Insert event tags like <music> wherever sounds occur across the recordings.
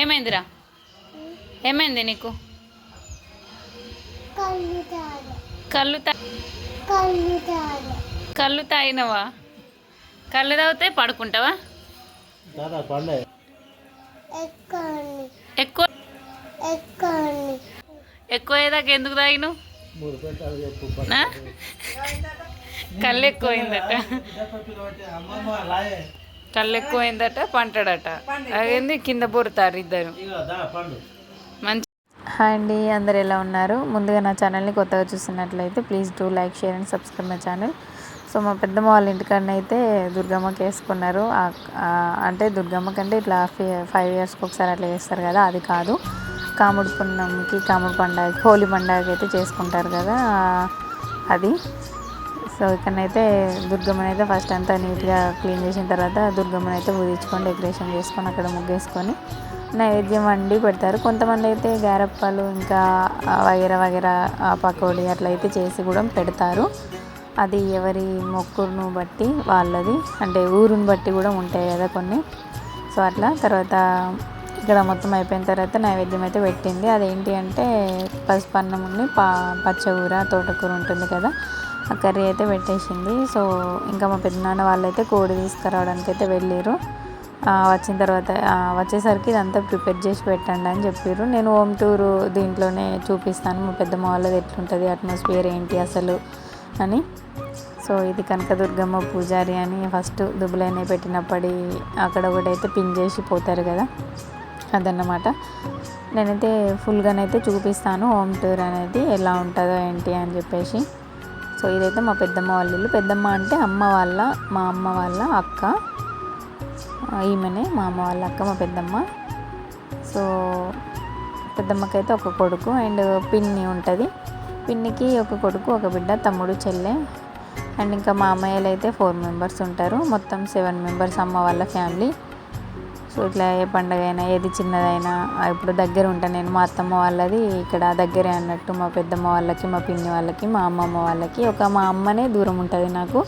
ఏమైందిరా? ఏమైంది నీకు? కళ్ళు కళ్ళు తాగినవా? కళ్ళు తాగితే పడుకుంటావా? ఎక్కువ ఎక్కువ అయ్యేదాకా ఎందుకు తాగినావు? మూడు పెంటాలు చెప్పు నా? కళ్ళు ఎక్కువైందట కళ్ళు ఎక్కువైందట పంటాడట అదేంది కింద బొరుతారు ఇద్దరు. మంచి హాయ్ అండి అందరు ఎలా ఉన్నారు? ముందుగా నా ఛానల్ని కొత్తగా చూస్తున్నట్లయితే please do like share and subscribe my channel. So మా పెద్దమ్మ వాళ్ళ ఇంటికాడన అయితే దుర్గమ్మకి వేసుకున్నారు. అంటే దుర్గమ్మ కంటే ఇట్లా ఫైవ్ ఇయర్స్కి ఒకసారి అట్లా చేస్తారు కదా అది కాదు. కాముడు పున్నంకి కాముడు పండగ హోలీ పండగకి అయితే చేసుకుంటారు కదా అది. సో ఇక్కడనైతే దుర్గమ్మని అయితే ఫస్ట్ అంతా నీట్గా క్లీన్ చేసిన తర్వాత దుర్గమ్మని అయితే పూజించుకొని డెకరేషన్ చేసుకొని అక్కడ ముగ్గేసుకొని నైవేద్యం వండి పెడతారు. కొంతమంది అయితే గారప్పాలు ఇంకా ఆ, వగేరా వగేరా ఆ, పకోడీ అట్లా అయితే చేసి కూడా పెడతారు. అది ఎవరి మొక్కును బట్టి వాళ్ళది. అంటే ఊరుని బట్టి కూడా ఉంటాయి కదా కొన్ని. సో అట్లా తర్వాత ఇక్కడ మొత్తం అయిపోయిన తర్వాత నైవేద్యం అయితే పెట్టింది. అదేంటి అంటే పసుపన్నం ఉండి పా పచ్చకూర తోటకూర ఉంటుంది కదా. ఆ కర్రీ అయితే పెట్టేసింది. సో ఇంకా మా పెద్దనాన్న వాళ్ళైతే కోడి తీసుకురావడానికి అయితే వెళ్ళారు వచ్చిన తర్వాత వచ్చేసరికి ఇదంతా ప్రిపేర్ చేసి పెట్టండి అని చెప్పారు నేను హోమ్ టూర్ దీంట్లోనే చూపిస్తాను. మా పెద్దమ్మ వాళ్ళది ఎట్లుంటుంది అట్మాస్ఫియర్ ఏంటి అసలు అని. సో ఇది కనకదుర్గమ్మ పూజారి అని ఫస్ట్ దుబ్బులైన పెట్టినప్పటి అక్కడ ఒకటైతే పిన్ చేసి పోతారు కదా అదన్నమాట. నేనైతే ఫుల్గానైతే చూపిస్తాను హోమ్ టూర్ అనేది ఎలా ఉంటుందో ఏంటి అని చెప్పేసి. సో ఇదైతే మా పెద్దమ్మ వాళ్ళ ఇల్లు. పెద్దమ్మ అంటే అమ్మ వాళ్ళ మా అమ్మ వాళ్ళ అక్క. ఈమెనే మా అమ్మ వాళ్ళ అక్క మా పెద్దమ్మ. సో పెద్దమ్మకైతే ఒక కొడుకు అండ్ పిన్ని ఉంటుంది. పిన్నికి ఒక కొడుకు ఒక బిడ్డ తమ్ముడు చెల్లె. అండ్ ఇంకా మా అమ్మయ్యలు అయితే ఫోర్ మెంబర్స్ ఉంటారు. మొత్తం సెవెన్ మెంబర్స్ అమ్మ వాళ్ళ ఫ్యామిలీ. సో ఇట్లా ఏ పండగ అయినా ఏది చిన్నదైనా ఇప్పుడు దగ్గర ఉంటాను నేను మా అత్తమ్మ వాళ్ళది ఇక్కడ దగ్గరే అన్నట్టు మా పెద్దమ్మ వాళ్ళకి మా పిన్ని వాళ్ళకి మా అమ్మమ్మ వాళ్ళకి ఒక మా అమ్మనే దూరం ఉంటుంది నాకు.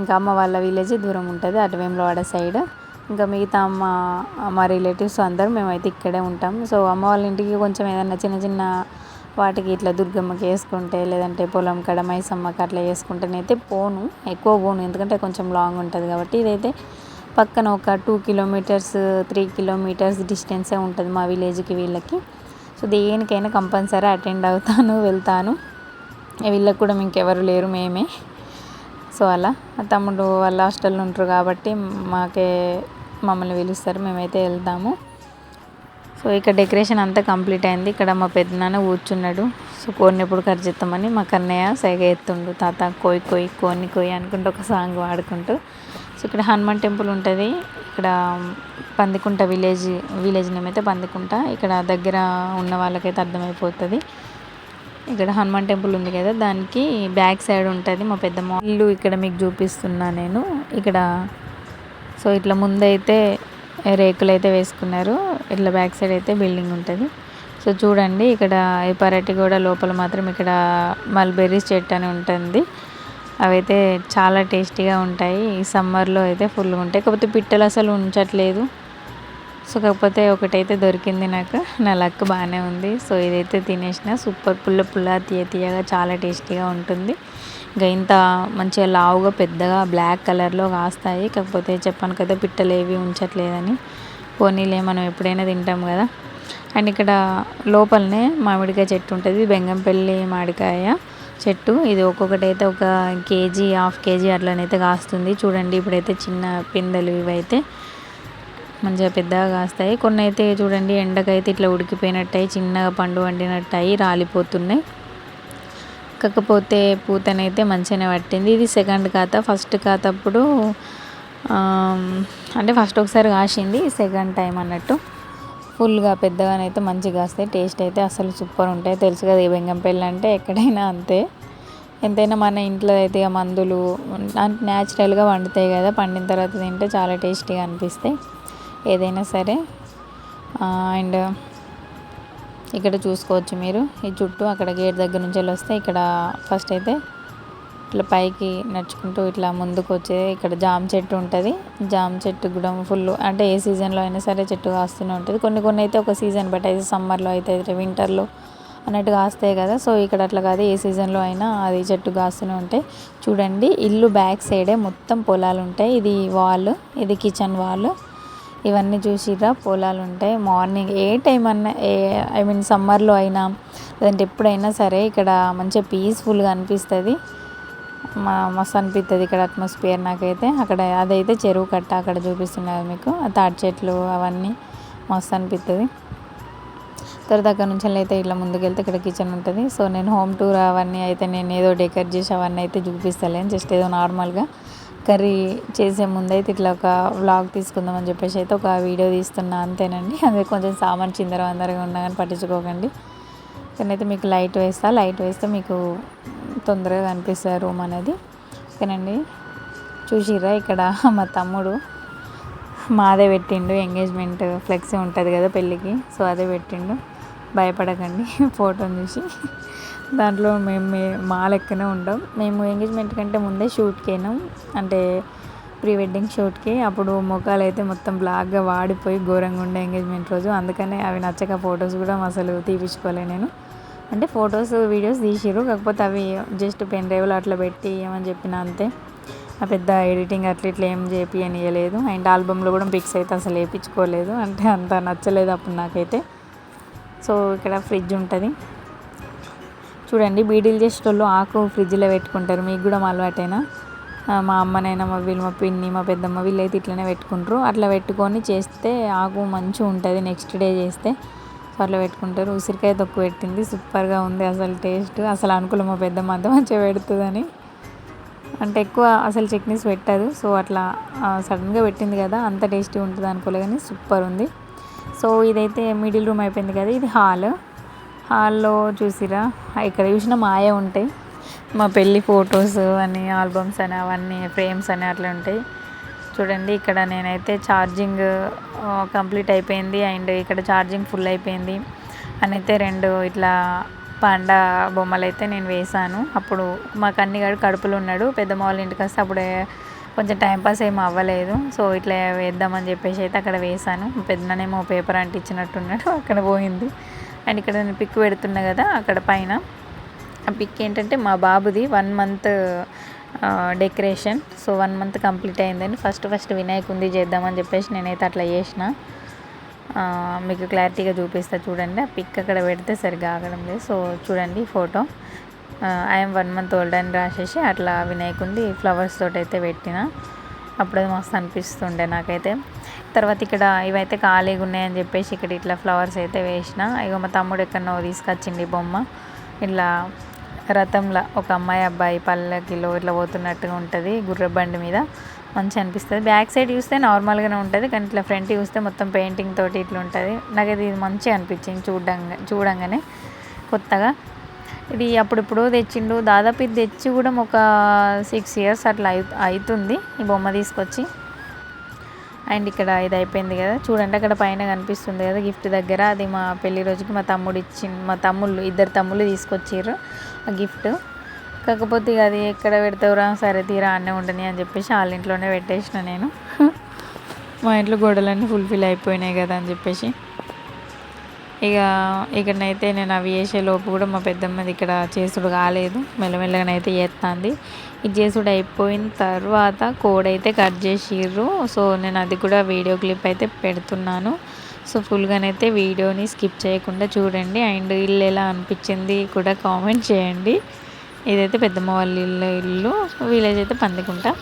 ఇంకా అమ్మ వాళ్ళ విలేజ్ దూరం ఉంటుంది అటు వేములవాడ సైడ్ ఇంకా మిగతా అమ్మ మా రిలేటివ్స్ అందరూ మేమైతే ఇక్కడే ఉంటాం. సో అమ్మ వాళ్ళ ఇంటికి కొంచెం ఏదైనా చిన్న చిన్న వాటికి ఇట్లా దుర్గమ్మకి వేసుకుంటే లేదంటే పొలం కడ మైసమ్మకి అట్లా వేసుకుంటేనైతే పోను. ఎక్కువ పోను ఎందుకంటే కొంచెం లాంగ్ ఉంటుంది కాబట్టి ఇదైతే పక్కన ఒక టూ కిలోమీటర్స్ త్రీ కిలోమీటర్స్ డిస్టెన్సే ఉంటుంది మా విలేజ్కి వీళ్ళకి. సో దేనికైనా కంపల్సరీ అటెండ్ అవుతాను వెళ్తాను. వీళ్ళకి కూడా ఇంకెవరు లేరు మేమే. సో అలా. తమ్ముడు వాళ్ళ హాస్టల్లో ఉంటారు కాబట్టి మాకే మమ్మల్ని పిలుస్తారు మేమైతే వెళ్తాము. సో ఇక్కడ డెకరేషన్ అంతా కంప్లీట్ అయింది. ఇక్కడ మా పెద్దనాన్న కూర్చున్నాడు. సో కోరినప్పుడు ఖర్చిస్తామని మా కన్నయ్య సైగ ఎత్తుండు. తాత కోయి కోయి కోని కోయి అనుకుంటూ ఒక సాంగ్ వాడుకుంటూ సో ఇక్కడ హనుమాన్ టెంపుల్ ఉంటుంది. ఇక్కడ పందికుంట విలేజ్ విలేజ్ నేమ్ అయితే పందికుంట. ఇక్కడ దగ్గర ఉన్న వాళ్ళకైతే అర్థమైపోతుంది. ఇక్కడ హనుమాన్ టెంపుల్ ఉంది కదా దానికి బ్యాక్ సైడ్ ఉంటుంది మా పెద్దమ్మ ఇల్లు ఇక్కడ మీకు చూపిస్తున్నా నేను. ఇక్కడ సో ఇట్లా ముందైతే రేకులు అయితే వేసుకున్నారు. ఇట్లా బ్యాక్ సైడ్ అయితే బిల్డింగ్ ఉంటుంది. సో చూడండి ఇక్కడ ఈ పరటి కూడా లోపల మాత్రం ఇక్కడ మల్బెర్రీస్ చెట్టు అని ఉంటుంది. అవైతే చాలా టేస్టీగా ఉంటాయి. ఈ సమ్మర్లో అయితే ఫుల్గా ఉంటాయి. కాకపోతే పిట్టలు అసలు ఉంచట్లేదు. సో కాకపోతే ఒకటైతే దొరికింది నాకు. నా లక్ బాగానే ఉంది. సో ఇదైతే తినేసిన. సూపర్ పుల్ల పుల్ల తీయ తీయగా చాలా టేస్టీగా ఉంటుంది. ఇంకా ఇంత మంచిగా లావుగా పెద్దగా బ్లాక్ కలర్లో కాస్తాయి. కాకపోతే చెప్పాను కదా పిట్టలు ఏవి ఉంచట్లేదని. పోనీలే మనం ఎప్పుడైనా తింటాం కదా. అండ్ ఇక్కడ లోపలనే మామిడికాయ చెట్టు ఉంటుంది. బెంగంపల్లి మామిడికాయ. చెట్టు. ఇది ఒక్కొక్కటి అయితే ఒక కేజీ హాఫ్ కేజీ అట్లనైతే కాస్తుంది. చూడండి ఇప్పుడైతే చిన్న పిందెలు ఇవైతే మంచిగా పెద్దగా కాస్తాయి. కొన్ని అయితే చూడండి ఎండకైతే ఇట్లా ఉడికిపోయినట్టయి చిన్నగా పండు వండినట్టయి రాలిపోతున్నాయి. కాకపోతే పూతనైతే మంచిగానే పట్టింది. ఇది సెకండ్ ఖాతా. ఫస్ట్ ఖాతప్పుడు అంటే ఫస్ట్ ఒకసారి కాసింది సెకండ్ టైం అన్నట్టు. ఫుల్గా పెద్దగానైతే మంచిగా వస్తాయి. టేస్ట్ అయితే అసలు సూపర్ ఉంటాయి. తెలుసు కదా ఈ బెంగంపల్లి అంటే ఎక్కడైనా అంతే. ఎంతైనా మన ఇంట్లో అయితే ఇక మందులు న్యాచురల్గా వండుతాయి కదా. పండిన తర్వాత తింటే చాలా టేస్టీగా అనిపిస్తాయి. ఏదైనా సరే. అండ్ ఇక్కడ చూసుకోవచ్చు మీరు. ఈ చుట్టూ అక్కడ గేట్ దగ్గర నుంచి వెళ్ళి వస్తే ఇక్కడ ఫస్ట్ అయితే ఇట్లా పైకి నడుచుకుంటూ ఇట్లా ముందుకు వచ్చే ఇక్కడ జామ చెట్టు ఉంటుంది. జామ చెట్టు కూడా ఫుల్ అంటే ఏ సీజన్లో అయినా సరే చెట్టు కాస్తూనే ఉంటుంది. కొన్ని కొన్ని అయితే ఒక సీజన్ బట్ అయితే సమ్మర్లో అయితే వింటర్లో అన్నట్టు కాస్తాయి కదా. సో ఇక్కడ అట్లా కాదు ఏ సీజన్లో అయినా అది చెట్టు కాస్తూనే ఉంటాయి. చూడండి ఇల్లు బ్యాక్ సైడే మొత్తం పొలాలు ఉంటాయి. ఇది వాల్ ఇది కిచెన్ వాల్ ఇవన్నీ చూసిరా పొలాలు ఉంటాయి. మార్నింగ్ ఏ టైం అన్నా ఏ ఐ మీన్ సమ్మర్లో అయినా లేదంటే ఎప్పుడైనా సరే ఇక్కడ మంచిగా పీస్ఫుల్గా అనిపిస్తుంది. మా మస్తు అనిపిస్తుంది ఇక్కడ అట్మాస్ఫియర్ నాకైతే. అక్కడ అదైతే చెరువు కట్ట అక్కడ చూపిస్తున్నారు మీకు. తాటి చెట్లు అవన్నీ మస్తు అనిపిస్తుంది తర్వాత అక్కడ నుంచి అయితే ఇట్లా ముందుకెళ్తే ఇక్కడ కిచెన్ ఉంటుంది. సో నేను హోమ్ టూర్ అవన్నీ అయితే నేను ఏదో డెకరేట్ చేసి అవన్నీ అయితే చూపిస్తలేను. జస్ట్ ఏదో నార్మల్గా కర్రీ చేసే ముందు అయితే ఇట్లా ఒక వ్లాగ్ తీసుకుందామని చెప్పేసి అయితే ఒక వీడియో తీస్తున్నా. అంతేనండి. <laughs> అదే కొంచెం సామాన్ చిందర వందరగా ఉన్నా కానీ పట్టించుకోకండి. అయితే మీకు లైట్ వేస్తా. లైట్ వేస్తే మీకు తొందరగా కనిపిస్తుంది రూమ్ అనేది. ఓకేనండి. చూసిరా ఇక్కడ మా తమ్ముడు. మాదే పెట్టిండు. ఎంగేజ్మెంట్ ఫ్లెక్సీ ఉంటుంది కదా పెళ్ళికి. సో అదే పెట్టిండు. భయపడకండి. <laughs> ఫోటోని చూసి. దాంట్లో మేము మా లెక్కనే ఉంటాం మేము ఎంగేజ్మెంట్ కంటే ముందే షూట్కి అయినాం అంటే ప్రీ వెడ్డింగ్ షూట్కి. అప్పుడు ముఖాలు అయితే మొత్తం బ్లాక్గా వాడిపోయి ఘోరంగా ఉండే ఎంగేజ్మెంట్ రోజు. అందుకనే అవి నచ్చక ఫొటోస్ కూడా అసలు తీపించుకోలే నేను. అంటే ఫొటోస్ వీడియోస్ తీసిరు కాకపోతే అవి జస్ట్ పెన్ డ్రైవ్లో అట్లా పెట్టి ఏమని చెప్పిన అంతే. ఆ పెద్ద ఎడిటింగ్ అట్లా ఇట్లా ఏం చేపియనియలేదు. అండ్ ఆల్బమ్లో కూడా పిక్స్ అయితే అసలు వేయించుకోలేదు అంటే అంత నచ్చలేదు అప్పుడు నాకైతే. సో ఇక్కడ ఫ్రిడ్జ్ ఉంటుంది. చూడండి బీడీలు చేసేటోళ్ళు ఆకు ఫ్రిడ్జ్లో పెట్టుకుంటారు. మీకు కూడా అలవాటైనా? మా అమ్మనైనా మా వీళ్ళు మా పిన్ని మా పెద్దమ్మ వీళ్ళైతే ఇట్లనే పెట్టుకుంటారు. అట్లా పెట్టుకొని చేస్తే ఆకు మంచిగా ఉంటుంది నెక్స్ట్ డే చేస్తే అట్లా పెట్టుకుంటారు ఉసిరికాయ తొక్కు పెట్టింది. సూపర్గా ఉంది అసలు టేస్ట్. అసలు అనుకూలం మా పెద్ద అంత మంచిగా పెడుతుందని. అంటే ఎక్కువ అసలు చట్నీస్ పెట్టదు. సో అట్లా సడన్గా పెట్టింది కదా అంత టేస్టీ ఉంటుంది అనుకోలే కానీ సూపర్ ఉంది. సో ఇదైతే మిడిల్ రూమ్ అయిపోయింది కదా ఇది హాల్. హాల్లో చూసిరా ఇక్కడ చూసిన మాయ ఉంటాయి. మా పెళ్ళి ఫొటోస్ అని ఆల్బమ్స్ అని అవన్నీ ఫ్రేమ్స్ అని అట్లా ఉంటాయి. చూడండి ఇక్కడ నేనైతే ఛార్జింగ్ కంప్లీట్ అయిపోయింది. అండ్ ఇక్కడ ఛార్జింగ్ ఫుల్ అయిపోయింది. అని అయితే రెండు ఇట్లా పాండా బొమ్మలు అయితే నేను వేశాను. అప్పుడు మా కన్నిగాడు కడుపులో ఉన్నాడు. పెద్దమ్మ వాళ్ళ ఇంటికి వస్తే అప్పుడే కొంచెం టైంపాస్ ఏం అవ్వలేదు. సో ఇట్లా వేద్దామని చెప్పేసి అయితే అక్కడ వేశాను. పెద్దనేమో పేపర్ అంటించినట్టున్నాడు. అక్కడ పోయింది. అండ్ ఇక్కడ నేను పిక్ పెడుతున్నా కదా అక్కడ పైన. ఆ పిక్ ఏంటంటే మా బాబుది one month decoration so one month complete అయిందని ఫస్ట్ ఫస్ట్ వినాయకుంది చేద్దామని చెప్పేసి నేనైతే అట్లా చేసిన. మీకు క్లారిటీగా చూపిస్తా చూడండి. ఆ పిక్ అక్కడ పెడితే సరిగ్గా ఆగడం లేదు. సో చూడండి photo I'm one month old అని రాసేసి అట్లా వినాయకుంది ఫ్లవర్స్ తోటి అయితే పెట్టిన. అప్పుడు అది మస్తు అనిపిస్తుండే నాకైతే. తర్వాత ఇక్కడ ఇవైతే ఖాళీగా ఉన్నాయని చెప్పేసి ఇక్కడ ఇట్లా ఫ్లవర్స్ అయితే వేసిన. ఇక మా తమ్ముడు ఎక్కడనో తీసుకొచ్చింది బొమ్మ. ఇట్లా రథంలో ఒక అమ్మాయి అబ్బాయి పల్లకిలో ఇట్లా పోతున్నట్టుగా ఉంటుంది గుర్ర బండి మీద. మంచిగా అనిపిస్తుంది. బ్యాక్ సైడ్ చూస్తే నార్మల్గానే ఉంటుంది కానీ ఇట్లా ఫ్రంట్ చూస్తే మొత్తం పెయింటింగ్ తోటి ఇట్లా ఉంటుంది. నాకు ఇది మంచిగా అనిపించింది చూడంగా చూడంగానే కొత్తగా. ఇది అప్పుడిప్పుడు తెచ్చిండు. దాదాపు ఇది తెచ్చి కూడా ఒక సిక్స్ ఇయర్స్ అట్లా అవుతుంది ఈ బొమ్మ తీసుకొచ్చి. అండ్ ఇక్కడ ఇది అయిపోయింది కదా. చూడండి అక్కడ పైన కనిపిస్తుంది కదా గిఫ్ట్ దగ్గర. అది మా పెళ్ళి రోజుకి మా తమ్ముడు ఇచ్చి మా తమ్ముళ్ళు ఇద్దరు తమ్ముళ్ళు తీసుకొచ్చారు ఆ గిఫ్ట్. కాకపోతే ఇక అది ఎక్కడ పెడతావురా? సరే తీరా అన్నే ఉండని అని చెప్పేసి వాళ్ళ ఇంట్లోనే పెట్టేసిన నేను. మా ఇంట్లో గోడలన్నీ ఫుల్ఫిల్ అయిపోయినాయి కదా అని చెప్పేసి. ఇక ఇక్కడనైతే నేను అవి వేసే లోపు కూడా మా పెద్దమ్మది ఇక్కడ చేసుడు కాలేదు. మెల్లమెల్లగానైతే చేస్తుంది ఇది చేసుడు అయిపోయిన తర్వాత కోడ్ అయితే కట్ చేసిర్రు. సో నేను అది కూడా వీడియో క్లిప్ అయితే పెడుతున్నాను. సో ఫుల్గానైతే వీడియోని స్కిప్ చేయకుండా చూడండి. అండ్ ఇల్లు ఎలా అనిపించింది కూడా కామెంట్ చేయండి. ఇదైతే పెద్దమ్మ వాళ్ళ ఇల్లు ఇల్లు. విలేజ్ అయితే పందుకుంటా.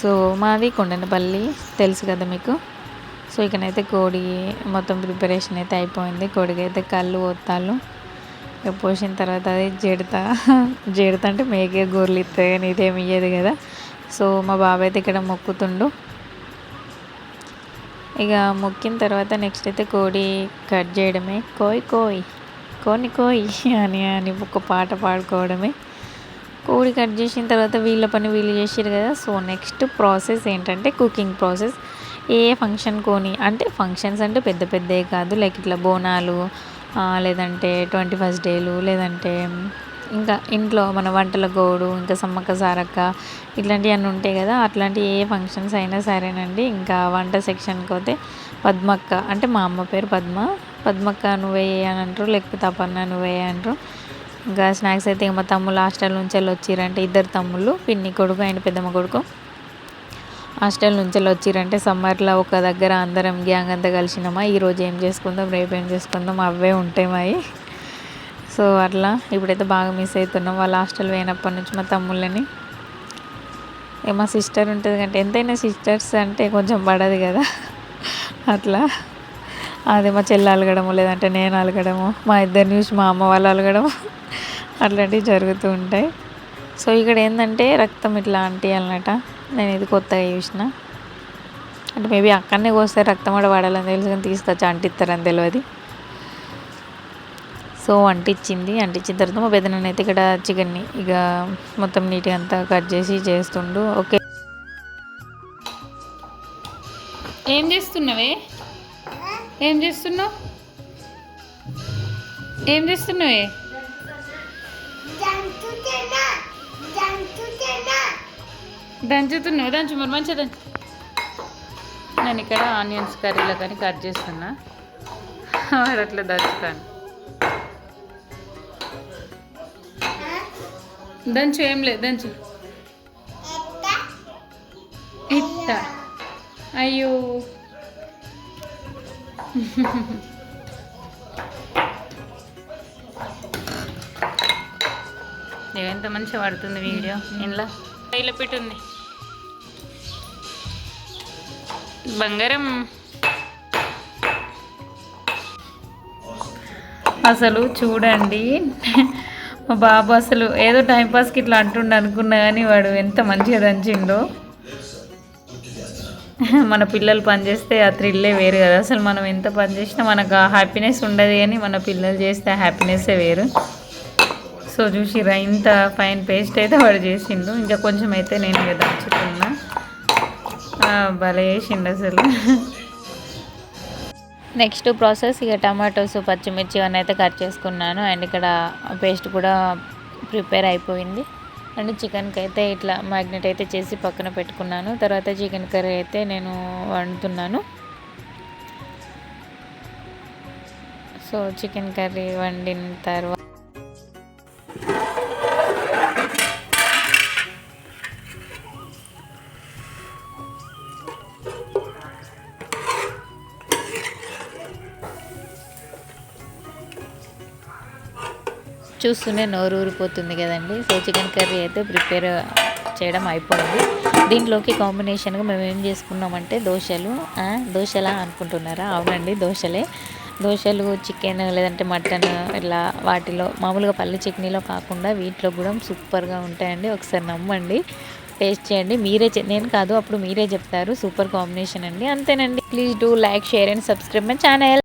సో మాది కొండనపల్లి తెలుసు కదా మీకు? సో ఇకనైతే కోడి మొత్తం ప్రిపరేషన్ అయితే అయిపోయింది. కోడికి అయితే కళ్ళు ఒత్తాలు. ఇక పోసిన తర్వాత అది జడత జడత అంటే మేకే గోర్లు ఇస్తాయి కానీ ఇదేమి ఇయ్యేది కదా. సో మా బాబాయ్ అయితే ఇక్కడ మొక్కుతుండు. ఇక మొక్కిన తర్వాత నెక్స్ట్ అయితే కోడి కట్ చేయడమే. కోయ్ కోయ్ కోని కోయ్ అని అని ఒక పాట పాడుకోవడమే. కోడి కట్ చేసిన తర్వాత వీళ్ళ పని వీళ్ళు చేసారు కదా. సో నెక్స్ట్ ప్రాసెస్ ఏంటంటే కుకింగ్ ప్రాసెస్ ఏ ఫంక్షన్ కొని అంటే ఫంక్షన్స్ అంటే పెద్ద పెద్దవి కాదు. లైక్ ఇట్లా బోనాలు లేదంటే ట్వంటీ ఫస్ట్ డేలు లేదంటే ఇంకా ఇంట్లో మన వంటల గోడు ఇంకా సమ్మక్క సారక్క ఇట్లాంటివన్నీ ఉంటాయి కదా అట్లాంటి ఏ ఫంక్షన్స్ అయినా సరేనండి. ఇంకా వంట సెక్షన్కి పోతే పద్మక్క అంటే మా అమ్మ పేరు పద్మ. పద్మక్క నువ్వే అని అంటారు లేకపోతే అపర్ణ నువ్వే అంటారు. ఇంకా స్నాక్స్ అయితే మా తమ్ముళ్ళు హాస్టల్ నుంచి వెళ్ళి వచ్చిరంటే ఇద్దరు తమ్ముళ్ళు పిన్ని కొడుకు అండ్ పెద్దమ్మ కొడుకు. హాస్టల్ నుంచి వెళ్ళి వచ్చిరంటే సమ్మర్లో ఒక దగ్గర అందరం గ్యాంగ్ అంతా కలిసినామా ఈరోజు ఏం చేసుకుందాం రేపు ఏం చేసుకుందాం అవే ఉంటాయి మావి సో అట్లా ఇప్పుడైతే బాగా మిస్ అవుతున్నాం. వాళ్ళ హాస్టల్ పోయినప్పటి నుంచి మా తమ్ముళ్ళని. ఏ మా సిస్టర్ ఉంటుంది కంటే ఎంతైనా సిస్టర్స్ అంటే కొంచెం పడదు కదా. అట్లా. అదే మా చెల్లి అలగడము లేదంటే నేను అలగడము మా ఇద్దరి నుంచి మా అమ్మ వాళ్ళు అలగడము అట్లాంటివి జరుగుతూ ఉంటాయి. సో ఇక్కడ ఏంటంటే రక్తం ఇట్లా అంటియాలన్నట నేను ఇది కొత్తగా చూసిన. అంటే మేబీ అక్కడనే కోస్తే రక్తం కూడా పడాలని తెలుసు కానీ తీసుకొచ్చి అంటిస్తారని తెలియదు సో అంటించింది. అంటించిన తర్వాత మా పెద్దనాన్న అయితే ఇక్కడ చికెన్ని ఇక మొత్తం నీట్గా అంతా కట్ చేసి చేస్తుండు. ఓకే. ఏం చేస్తున్నావే? ఏం చేస్తున్నావు? ఏం చేస్తున్నావే? దంచుతున్నావు. దంచు మరి మంచిగా దంచు. నేను ఇక్కడ ఆనియన్స్ కర్రీలో కానీ కట్ చేస్తున్నా. <laughs> అట్లా దంచుతాను. దంచు ఏం లేదు దంచు. ఇట్ట అయ్యో. ఎంత మంచిగా పడుతుంది వీడియో. ఇంట్లో. ఇలా పెట్టుంది బంగారం. అసలు చూడండి. మా బాబు అసలు ఏదో టైంపాస్కి ఇట్లా అంటుండ అనుకున్నా కానీ వాడు ఎంత మంచిగా దంచిండో. <laughs> మన పిల్లలు పనిచేస్తే ఆ థ్రిల్లే వేరు కదా. అసలు మనం ఎంత పని చేసినా మనకు ఆ హ్యాపీనెస్ ఉండదు కానీ మన పిల్లలు చేస్తే ఆ హ్యాపీనెస్సే వేరు. సో చూసిరా ఇంత ఫైన్ పేస్ట్ అయితే వాడు చేసిండు. ఇంకా కొంచెం అయితే నేను ఇక దంచుతున్నా. భలే చేసిండు అసలు. <laughs> నెక్స్ట్ ప్రాసెస్ ఇక టమాటోస్ పచ్చిమిర్చి అవన్నీ అయితే కట్ చేసుకున్నాను. అండ్ ఇక్కడ పేస్ట్ కూడా ప్రిపేర్ అయిపోయింది. అండ్ చికెన్కి అయితే ఇట్లా మ్యాగ్నెట్ అయితే చేసి పక్కన పెట్టుకున్నాను. తర్వాత చికెన్ కర్రీ అయితే నేను వండుతున్నాను. సో చికెన్ కర్రీ వండిన తర్వాత చూస్తూనే నోరు ఊరిపోతుంది కదండి. సో చికెన్ కర్రీ అయితే ప్రిపేర్ చేయడం అయిపోయింది. దీంట్లోకి కాంబినేషన్గా మేము ఏం చేసుకున్నామంటే దోశలు దోశలా అనుకుంటున్నారా? అవునండి దోశలే. దోశలు చికెన్ లేదంటే మటన్ ఇట్లా వాటిలో మామూలుగా పల్లి చట్నీలో కాకుండా వీటిలో కూడా సూపర్గా ఉంటాయండి. ఒకసారి నమ్మండి. టేస్ట్ చేయండి. మీరే నేను కాదు అప్పుడు మీరే చెప్తారు. సూపర్ కాంబినేషన్ అండి. అంతేనండి. Please do like share and subscribe my channel.